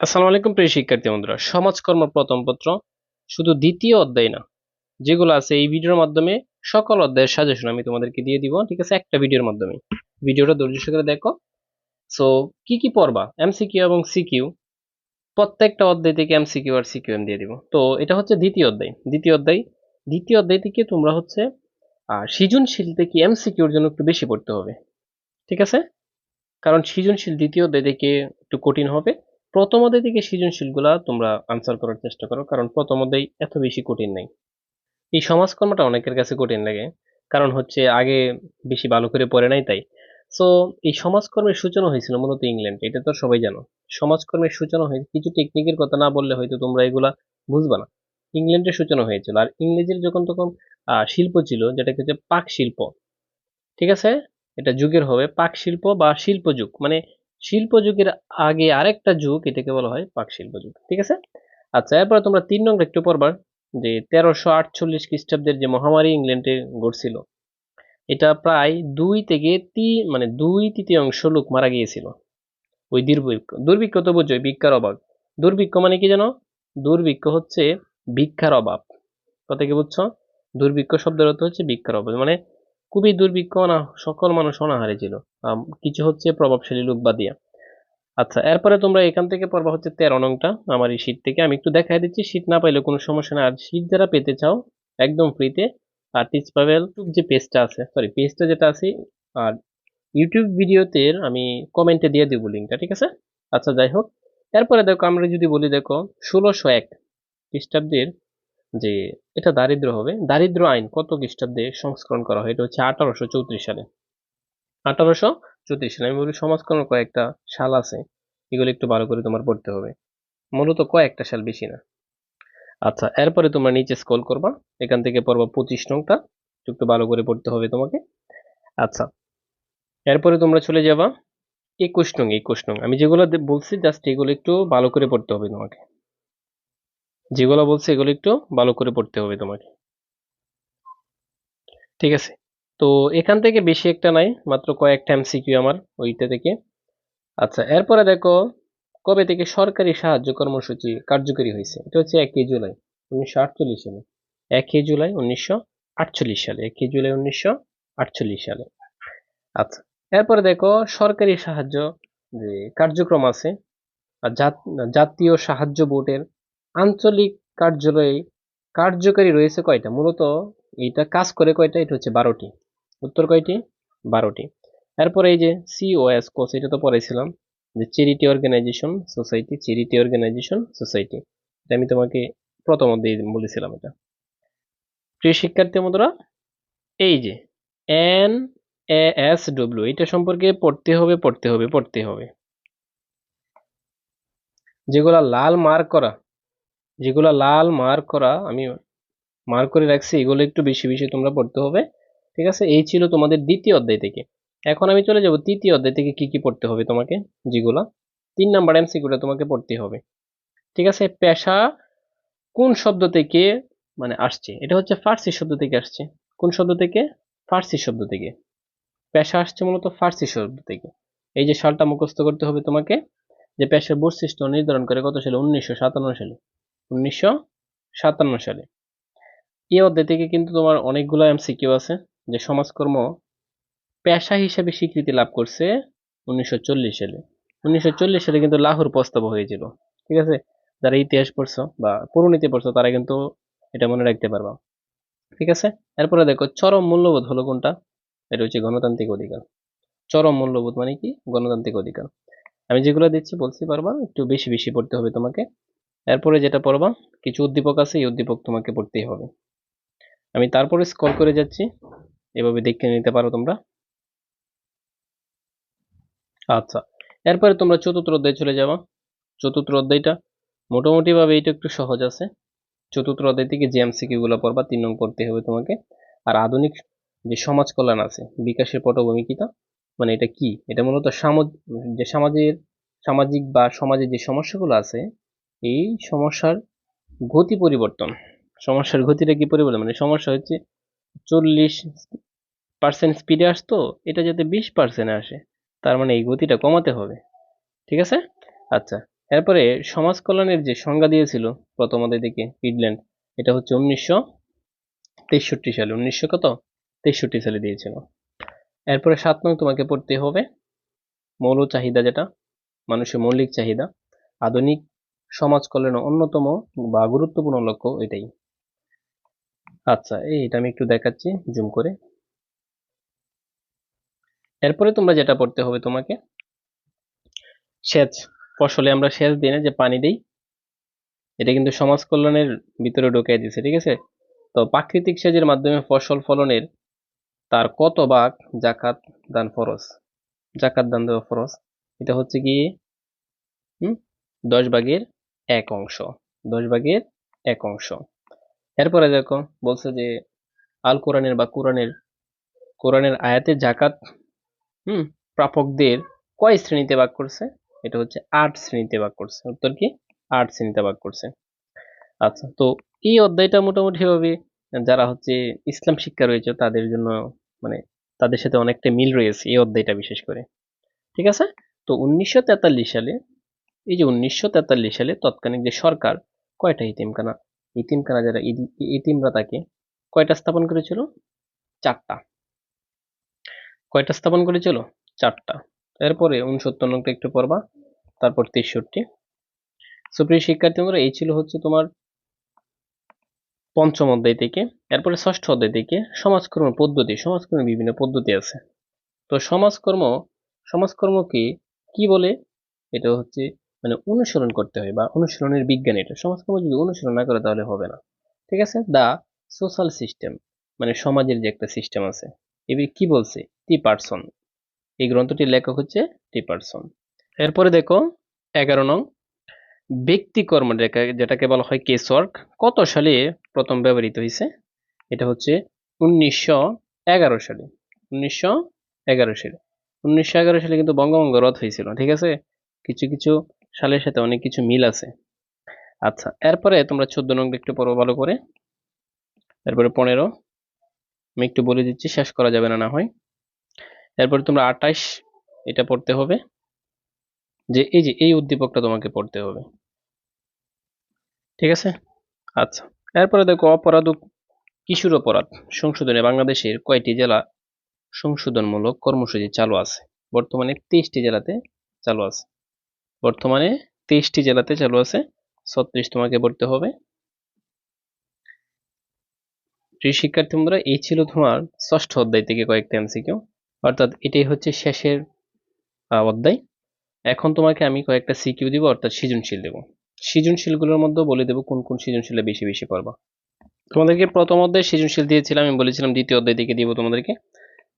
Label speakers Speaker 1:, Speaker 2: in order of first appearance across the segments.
Speaker 1: আসসালামু আলাইকুম প্রিয় শিক্ষার্থী বন্ধুরা সমাজকর্ম প্রথম পত্র শুধু দ্বিতীয় অধ্যায় না যেগুলো আছে এই ভিডিওর মাধ্যমে সকল অধ্যায়ের সাজেশন আমি তোমাদেরকে দিয়ে দিব ঠিক আছে? একটা ভিডিওর মাধ্যমে। ভিডিওটা ধৈর্য সহকারে দেখো। সো কি কি পড়বা? এমসিকিউ এবং সিকিউ প্রত্যেকটা অধ্যায় থেকে এমসিকিউ আর সিকিউ আমি দিয়ে দিব। তো এটা হচ্ছে দ্বিতীয় অধ্যায়। দ্বিতীয় অধ্যায় দ্বিতীয় অধ্যায় থেকে তোমরা হচ্ছে আহ, সৃজনশীল থেকে এমসিকিউর জন্য একটু বেশি পড়তে হবে ঠিক আছে? কারণ সৃজনশীল দ্বিতীয় অধ্যায় থেকে একটু কঠিন হবে। প্রথম অধ্যায় থেকে সৃজনশীলগুলা তোমরা আনসার করার চেষ্টা করো, কারণ প্রথম অধ্যায় এত বেশি কঠিন নেই। এই সমাজকর্মটা অনেকের কাছে কঠিন লাগে, কারণ হচ্ছে আগে বেশি ভালো করে পড়ে নাই তাই। সো এই সমাজকর্মের সূচনা হয়েছিল মূলত ইংল্যান্ডে, এটা তো সবাই জানো। সমাজকর্মের সূচনা হয়ে কিছু টেকনিকের কথা না বললে হয়তো তোমরা এগুলা বুঝবা না। ইংল্যান্ডের সূচনা হয়েছিল, আর ইংরেজির যখন তখন শিল্প ছিল, যেটাকে হচ্ছে পাক শিল্প। ঠিক আছে? এটা যুগের হবে, পাক শিল্প বা শিল্প যুগ মানে শিল্প যুগের আগে আরেকটা যুগ, এটাকে বলা হয় পাক শিল্প যুগ ঠিক আছে? আচ্ছা এরপরে তোমরা তিন নং একটু পড়বার, যে তেরোশো আটচল্লিশ খ্রিস্টাব্দের যে মহামারী ইংল্যান্ডে ঘটছিল, এটা প্রায় দুই থেকে তিন মানে দুই তৃতীয়াংশ লোক মারা গিয়েছিল। ওই দুর্ভিক্ষ দুর্ভিক্ষ তো বুঝোই, ভিক্ষার অভাব। দুর্ভিক্ষ মানে কি জানো? দুর্ভিক্ষ হচ্ছে ভিক্ষার অভাব। কথা কি বুঝছ? দুর্ভিক্ষ শব্দের অর্থ হচ্ছে ভিক্ষার অভাব। মানে খুবই দুর্ভিক্ষ না, সকল মানুষ অনাহারে ছিল। কিছু হচ্ছে প্রভাবশালী লোক বাদিয়া আচ্ছা এরপরে তোমরা এখান থেকে পড়বা হচ্ছে তেরো নংটা, আমার এই শীত থেকে। আমি একটু দেখাই দিচ্ছি শীট না পাইলে কোনো সমস্যা না আর শীট যারা পেতে চাও, একদম ফ্রিতে আর টিচ পাবেল যে পেজটা আছে সরি পেজটা যেটা আছে, আর ইউটিউব ভিডিওতে আমি কমেন্টে দিয়ে দেবো লিঙ্কটা ঠিক আছে? আচ্ছা যাই হোক। এরপরে দেখো, আমরা যদি বলি, দেখো, ষোলোশো এক খ্রিস্টাব্দের যে এটা দারিদ্র হবে। দারিদ্র আইন কত খ্রিস্টাব্দে সংস্করণ করা হয়? এটা হচ্ছে আঠারোশো চৌত্রিশ সালে। আঠারোশো চৌত্রিশ সালে আমি বলি সমাজকরণ কয়েকটা সাল আছে। এগুলো একটু ভালো করে তোমার পড়তে হবে। মূলত কয়েকটা সাল, বেশি না। আচ্ছা এরপরে তোমরা নিচে স্ক্রল করবা। এখান থেকে পড়বা পঁচিশ নংটা। একটু ভালো করে পড়তে হবে তোমাকে। আচ্ছা এরপরে তোমরা চলে যাবা একুশ নং একুশ নং। আমি যেগুলো বলছি জাস্ট এগুলো একটু ভালো করে পড়তে হবে তোমাকে। যেগুলো বলছে এগুলো একটু ভালো করে পড়তে হবে তোমাকে। ঠিক আছে? তো এখান থেকে বেশি একটা নাই, মাত্র কয়েকটা এমসিকিউ আমার ওইটা থেকে। আচ্ছা এরপরে দেখো, কবে থেকে সরকারি সাহায্য কর্মসূচি কার্যকরী হয়েছে? এটা হচ্ছে একই জুলাই, উনিশশো আটচল্লিশ সালে। একই জুলাই, উনিশশো আটচল্লিশ সালে। একই জুলাই, উনিশশো আটচল্লিশ সালে। আচ্ছা এরপরে দেখো, সরকারি সাহায্য যে কার্যক্রম আছে জাতীয় সাহায্য বোর্ডের আঞ্চলিক কার্যালয়ে কার্যকারী রয়েছে কয়টা? মূলত এটা কাজ করে কয়টা? এটা হচ্ছে বারোটি। উত্তর কয়টি? বারোটি। এরপরে এই যে সিওএস কোর্স এটা তো পড়াইছিলাম যে charity organisation society charity organisation society এটা আমি তোমাকে প্রথম অধ্যায়ে বলেছিলাম এটা। প্রিয় শিক্ষার্থী বন্ধুরা, এই যে এন এস ডব্লিউ এটা সম্পর্কে পড়তে হবে পড়তে হবে পড়তে হবে। যেগুলা লাল মার্ক করা যেগুলা লাল মার্ক করা আমি মার্ক করে রাখছি, এগুলো একটু বেশি বেশি তোমরা পড়তে হবে। ঠিক আছে? এই ছিল তোমাদের দ্বিতীয় অধ্যায় থেকে। এখন আমি চলে যাব তৃতীয় অধ্যায় থেকে কি কি পড়তে হবে তোমাকে? যেগুলা তিন নাম্বার এমসিকিউটা তোমাকে পড়তে হবে। ঠিক আছে? পেশা কোন শব্দ থেকে মানে আসছে? এটা হচ্ছে ফার্সি শব্দ থেকে আসছে। কোন শব্দ থেকে? ফার্সি শব্দ থেকে। পেশা আসছে মূলত ফার্সি শব্দ থেকে। এই যে সালটা মুখস্থ করতে হবে তোমাকে যে পেশার বৈশিষ্ট্য নির্ধারণ করে কত সালে? উনিশশো সাতান্ন সালে। উনিশশো সাতান্ন সালে। এই অধ্যায় থেকে কিন্তু তোমার অনেকগুলো এমসিকিউ আছে, যে সমাজকর্ম পেশা হিসেবে স্বীকৃতি লাভ করছে উনিশশো চল্লিশ সালে। উনিশশো চল্লিশ সালে কিন্তু লাহোর প্রস্তাব হয়েছিল, ঠিক আছে? যারা ইতিহাস পড়ছো বা পরিণতি পড়ছো, তারা কিন্তু এটা মনে রাখতে পারবা, ঠিক আছে? এরপরে দেখো, চরম মূল্যবোধ হলো কোনটা? এটা হচ্ছে গণতান্ত্রিক অধিকার। চরম মূল্যবোধ মানে কি? গণতান্ত্রিক অধিকার। আমি যেগুলো দিচ্ছি, বলছি পারবা, একটু বেশি বেশি পড়তে হবে তোমাকে। এরপরে যেটা পড়বা, কিছু উদ্দীপক আছে, এই উদ্দীপক তোমাকে পড়তেই হবে। আমি তারপরে স্কল করে যাচ্ছি, এভাবে দেখে নিতে পারো তোমরা। আচ্ছা এরপরে তোমরা চতুর্থ অধ্যায় চলে যাবা। চতুর্থ অধ্যায়টা মোটামুটি ভাবে এটা একটু সহজ আছে। চতুর্থ অধ্যায় থেকে যে এমসিকিউ গুলো পড়বা, তিন নং পড়তে হবে তোমাকে। আর আধুনিক যে সমাজ কল্যাণ আছে, বিকাশের পটভূমিকিতা মানে এটা কি? এটা মূলত সামাজ, যে সমাজের, সামাজিক বা সমাজের যে সমস্যাগুলো আছে এই সমস্যার গতি পরিবর্তন। সমস্যার গতিটা কি পরিবর্তন? মানে সমস্যা হচ্ছে চল্লিশ পার্সেন্ট স্পিডে আসতো, এটা যাতে বিশ পার্সেন্টে আসে, তার মানে এই গতিটা কমাতে হবে। ঠিক আছে? আচ্ছা এরপরে সমাজ কল্যাণের যে সংজ্ঞা দিয়েছিল প্রথম অধ্যায় থেকে পিডল্যান্ড এটা হচ্ছে উনিশশো তেষট্টি সালে, উনিশশো কত? তেষট্টি সালে দিয়েছিল। এরপরে সাত নং তোমাকে পড়তে হবে, মৌল চাহিদা যেটা, মানুষের মৌলিক চাহিদা, আধুনিক সমাজ কল্যাণের অন্যতম বা গুরুত্বপূর্ণ লক্ষ্য এটাই। আচ্ছা এই এটা আমি একটু দেখাচ্ছি জুম করে। এরপরে তোমরা যেটা পড়তে হবে তোমাকে, সেচ। ফসলে আমরা সেচ দিই না যে পানি দিই, এটা কিন্তু সমাজ কল্যাণের ভিতরে ঢুকিয়ে দিছে ঠিক আছে? তো প্রাকৃতিক সেচের মাধ্যমে ফসল ফলনের তার কত ভাগ জাকাত দান ফরজ? জাকাত দান দেওয়া ফরজ। এটা হচ্ছে কি? হুম? দশ ভাগের এক অংশ, দশ ভাগের এক অংশ। এরপরে দেখো, বলছে যে, আল কোরআনের বা কোরআনের কোরআনের আয়াতে জাকাত হুম, প্রাপকদের কয় শ্রেণীতে ভাগ করছে? এটা হচ্ছে আট শ্রেণীতে ভাগ করছে। উত্তর কি? আট শ্রেণীতে ভাগ করছে। আচ্ছা তো এই অধ্যায়টা মোটামুটি ভাবে যারা হচ্ছে ইসলাম শিক্ষা রয়েছে, তাদের জন্য মানে তাদের সাথে অনেকটা মিল রয়েছে এই অধ্যায়টা বিশেষ করে। ঠিক আছে? তো উনিশশো তেতাল্লিশ সালে এই যে উনিশশো তেতাল্লিশ সালে তৎকালীন যে সরকার, কয়টা ইতিমখানা ইতিমখানা যারা ইতিমরা তাকে কয়টা স্থাপন করেছিল? চারটা। কয়টা স্থাপন করেছিল? চারটা। এরপরে উনসত্তর নংটা একটু পড়বা, তারপর তেষট্টি। সুপ্রিয় শিক্ষার্থী বন্ধুরা এই ছিল হচ্ছে তোমার পঞ্চম অধ্যায় থেকে, এরপরে ষষ্ঠ অধ্যায় থেকে সমাজকর্ম পদ্ধতি সমাজকর্মের বিভিন্ন পদ্ধতি আছে। তো সমাজকর্ম, সমাজকর্মকে কি বলে? এটা হচ্ছে মানে অনুসরণ করতে হয় বা অনুসরণের বিজ্ঞান এটা। সমাজকর্ম যদি অনুসরণ না করে তাহলে হবে না। ঠিক আছে? দা সোশ্যাল সিস্টেম মানে সমাজের যে একটা সিস্টেম আছে। এবার কি বলছে? টি পার্সন এই গ্রন্থটির লেখক হচ্ছে টি পার্সন এরপরে দেখো, এগারো নং। ব্যক্তিকর্ম যেটাকে বলা হয় কেস ওয়ার্ক কত সালে প্রথম ব্যবহৃত হয়েছে? এটা হচ্ছে উনিশশো এগারো সালে। উনিশশো এগারো সালে। উনিশশো এগারো সালে কিন্তু বঙ্গভঙ্গ রদ হয়েছিল, ঠিক আছে? কিছু কিছু সালের সাথে অনেক কিছু মিল আছে। আচ্ছা এরপরে তোমরা চোদ্দ নং একটু পড়ো ভালো করে। এরপরে পনেরো, আমি একটু বলে দিচ্ছি, শেষ করা যাবে না না হয়। এরপরে তোমরা আঠাশ এটা পড়তে হবে। যে এই যে, এই উদ্দীপকটা তোমাকে পড়তে হবে। ঠিক আছে? আচ্ছা এরপরে দেখো অপরাধ কিশোর অপরাধ সংশোধনে বাংলাদেশের কয়টি জেলা সংশোধনমূলক কর্মসূচি চালু আছে? বর্তমানে তেইশটি জেলাতে চালু আছে। বর্তমানে তেইশটি জেলাতে চালু আছে, ছত্রিশ তোমাকে পড়তে হবে। প্রিয় শিক্ষার্থী বন্ধুরা, এই ছিল তোমার ষষ্ঠ অধ্যায় থেকে কয়েকটা এমসিকিউ অর্থাৎ এটাই হচ্ছে শেষের অধ্যায়। এখন তোমাকে আমি কয়েকটা সিকিউ দিব, অর্থাৎ সৃজনশীল দেব। সৃজনশীলগুলোর মধ্যে বলে দেবো কোন কোন সৃজনশীলে বেশি বেশি পড়বা তোমাদেরকে প্রথম অধ্যায় সৃজনশীল দিয়েছিলাম, আমি বলেছিলাম দ্বিতীয় অধ্যায় থেকে দিব তোমাদেরকে,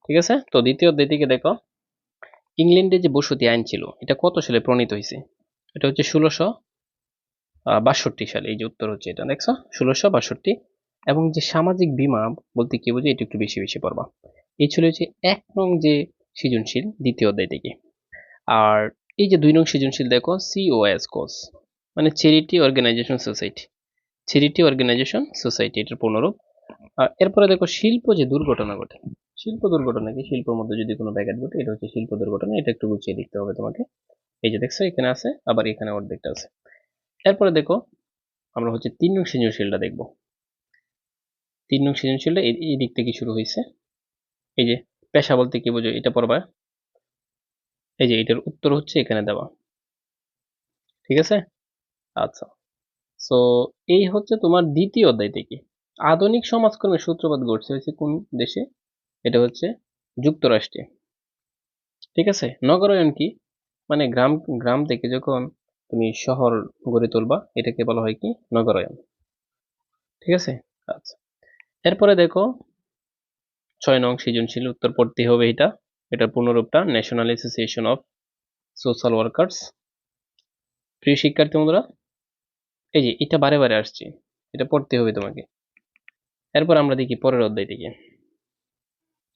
Speaker 1: ঠিক আছে? তো দ্বিতীয় অধ্যায় থেকে দেখো ইংল্যান্ডে যে বসতি আইন ছিল, এটা কত সালে প্রণীত হয়েছে এটা হচ্ছে ষোলোশো বাষট্টি সালে। এই যে উত্তর হচ্ছে এটা, দেখছ? ষোলোশো, বাষট্টি। এবং যে সামাজিক বিমা বলতে কি বোঝে এটা একটু বেশি বেশি পড়বা। এই ছিল হচ্ছে এক নং যে সৃজনশীল, দ্বিতীয় অধ্যায় থেকে। আর এই যে দুই নং সৃজনশীল দেখো সিওএস কোর্স মানে charity organisation society charity organisation society এটার পুনরূপ আর এরপরে দেখো, শিল্প যে দুর্ঘটনা ঘটে শিল্প দুর্ঘটনা কি? শিল্পের মধ্যে যদি কোনো ব্যাঘাত ঘটে, এটা হচ্ছে শিল্প দুর্ঘটনা। এটা একটু গুছিয়ে লিখতে হবে তোমাকে। এই যে দেখছ, এখানে আছে, আবার এখানে অর্ধেকটা আছে। এরপরে দেখো, আমরা হচ্ছে তিন নং সৃজনশীলটা দেখব। তিন নং সৃজনশীলটা এই দিক থেকে শুরু হয়েছে। এই যে পেশা বলতে কি বোঝো, এটা পড়বা। এই যে এটার উত্তর হচ্ছে এখানে দেওয়া। ঠিক আছে? আচ্ছা। সো এই হচ্ছে তোমার দ্বিতীয় অধ্যায় থেকে। আধুনিক সমাজকর্মের সূত্রপাত ঘটছে হয়েছে কোন দেশে? এটা হচ্ছে যুক্তরাষ্ট্রে। ঠিক আছে? নগরায়ন কি? মানে গ্রাম গ্রাম থেকে যখন তুমি শহর গড়ে তুলবা, এটাকে বলা হয় কি? নগরায়ন ঠিক আছে? আচ্ছা। এরপরে দেখো, ছয় নং সৃজনশীল উত্তর পড়তে হবে এটা। এটার পুনরূপটা national association of social workers প্রিয় শিক্ষার্থী বন্ধুরা, এই যে এটা বারে বারে আসছে, এটা পড়তে হবে তোমাকে। এরপর আমরা দেখি পরের অধ্যায় থেকে।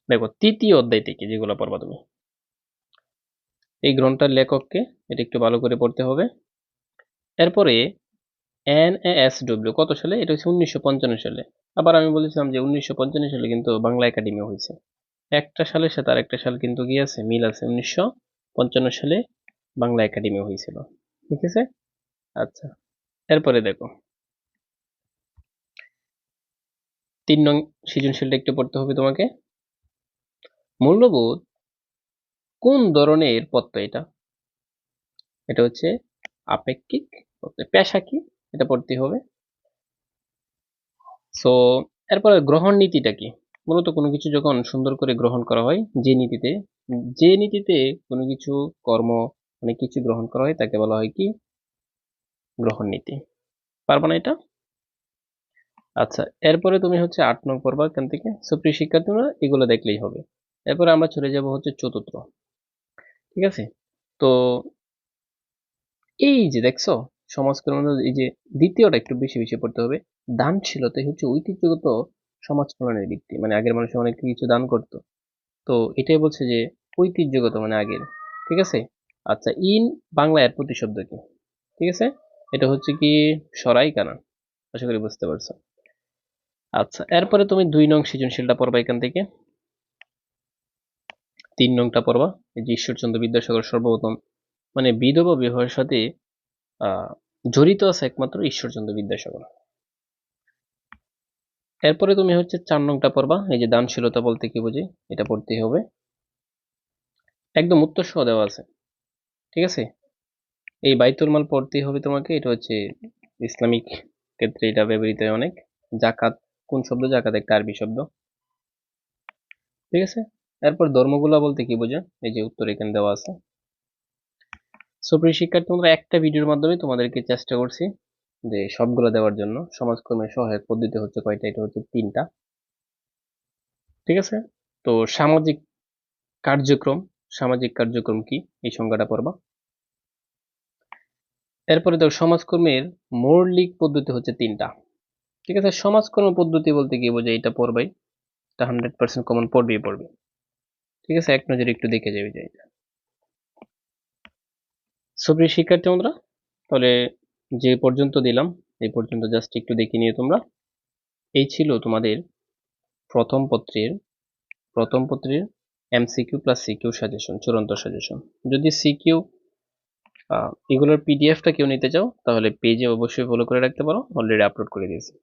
Speaker 1: দেখো, তৃতীয় অধ্যায় থেকে যেগুলো পড়বা তুমি। এই গ্রন্থের লেখককে এটা একটু ভালো করে পড়তে হবে। এরপরে এন এস ডব্লিউ কত সালে? এটা হচ্ছে উনিশশো পঞ্চান্ন সালে। আবার আমি বলেছিলাম যে উনিশশো পঞ্চান্ন সালে কিন্তু বাংলা একাডেমি হয়েছে। একটা সালের সাথে আরেকটা সাল কিন্তু আছে? মিল আছে। উনিশশো পঞ্চান্ন সালে বাংলা একাডেমি হয়েছিল। ঠিক আছে? আচ্ছা এরপরে দেখো। তিন নং সৃজনশীলটা একটু পড়তে হবে তোমাকে। মূল্যবোধ কোন ধরনের পত্র এটা? এটা হচ্ছে আপেক্ষিক পেশা কি? এটা পড়তে হবে। সো এরপরে গ্রহণ নীতিটা কি? মূলত কোনো কিছু যখন সুন্দর করে গ্রহণ করা হয়, যে নীতিতে যে নীতিতে কোনো কিছু কর্ম মানে কিছু গ্রহণ করা হয়, তাকে বলা হয় কি? গ্রহণ নীতি। পারব না এটা? আচ্ছা এরপরে তুমি হচ্ছে আট নং পড়বা এখান থেকে। সুপ্রিয় শিক্ষার্থীরা, এগুলো দেখলেই হবে। এরপরে আমরা চলে যাব হচ্ছে চতুর্থ। ঠিক আছে? তো এই যে দেখছ সমাজকর্ম এই যে দ্বিতীয়টা একটু বেশি বেশি পড়তে হবে, দানশীলতা হচ্ছে ঐতিহ্যগত সমাজকরণের ভিত্তি। মানে আগের মানুষ অনেক কিছু দান করত। তো এটাই বলছে যে ঐতিহ্যগত মানে আগের। ঠিক আছে? আচ্ছা ইন বাংলা এর প্রতিশব্দ কি? ঠিক আছে? এটা হচ্ছে কি সরাই কানা আশা করি বুঝতে পারছ। আচ্ছা এরপরে তুমি দুই নং সৃজনশীলটা পড়বা এখান থেকে। তিন নংটা পড়বা এই যে ঈশ্বরচন্দ্র বিদ্যাসাগর সর্বপ্রথম। মানে বিধবা বিবাহের সাথে জড়িত আছে একমাত্র ঈশ্বরচন্দ্র বিদ্যাসাগর। এরপরে তুমি হচ্ছে চার নংটা পড়বা এই যে দানশীলতা বলতে কি বুঝি, এটা পড়তেই হবে। একদম উত্তর সহ দেওয়া আছে। ঠিক আছে? এই বাইতুল মাল পড়তেই হবে তোমাকে, এটা হচ্ছে ইসলামিক ক্ষেত্রে এটা ব্যবহৃত হয় অনেক। জাকাত, কোন শব্দ? জাকাত, একটা আরবি শব্দ। ঠিক আছে? এরপর ধর্মগুলা বলতে কি বোঝা এই যে উত্তর এখানে দেওয়া আছে। সুপ্রিয় শিক্ষার্থী তোমরা একটা ভিডিওর মাধ্যমে তোমাদেরকে চেষ্টা করছি যে সবগুলো দেওয়ার জন্য। সমাজকর্মের সহায়ক পদ্ধতি হচ্ছে কয়টা? এটা হচ্ছে তিনটা। ঠিক আছে? তো সামাজিক কার্যক্রম সামাজিক কার্যক্রম কি? এই সংজ্ঞাটা পড়বা। এরপরে দেখো, সমাজকর্মের মৌলিক পদ্ধতি হচ্ছে তিনটা। ঠিক আছে? সমাজকর্ম পদ্ধতি বলতে কি বোঝায়? এটা পড়বাই। এটা হান্ড্রেড পার্সেন্ট কমন পড়বেই পড়বে। ঠিক আছে, এক নজরে একটু দেখে যাবে এটা সুপ্রিয় শিক্ষার্থী বন্ধুরা, তাহলে যে পর্যন্ত দিলাম, এই পর্যন্ত জাস্ট একটু দেখে নিয়ে তোমরা। এই ছিল তোমাদের প্রথম পত্রের প্রথম পত্রের এমসিকিউ প্লাস সিকিউ সাজেশন চূড়ান্ত সাজেশন যদি সিকিউ এগুলোর পিডিএফটা কেউ নিতে চাও, তাহলে পেজে অবশ্যই ফলো করে রাখতে পারো অলরেডি আপলোড করে দিয়েছি।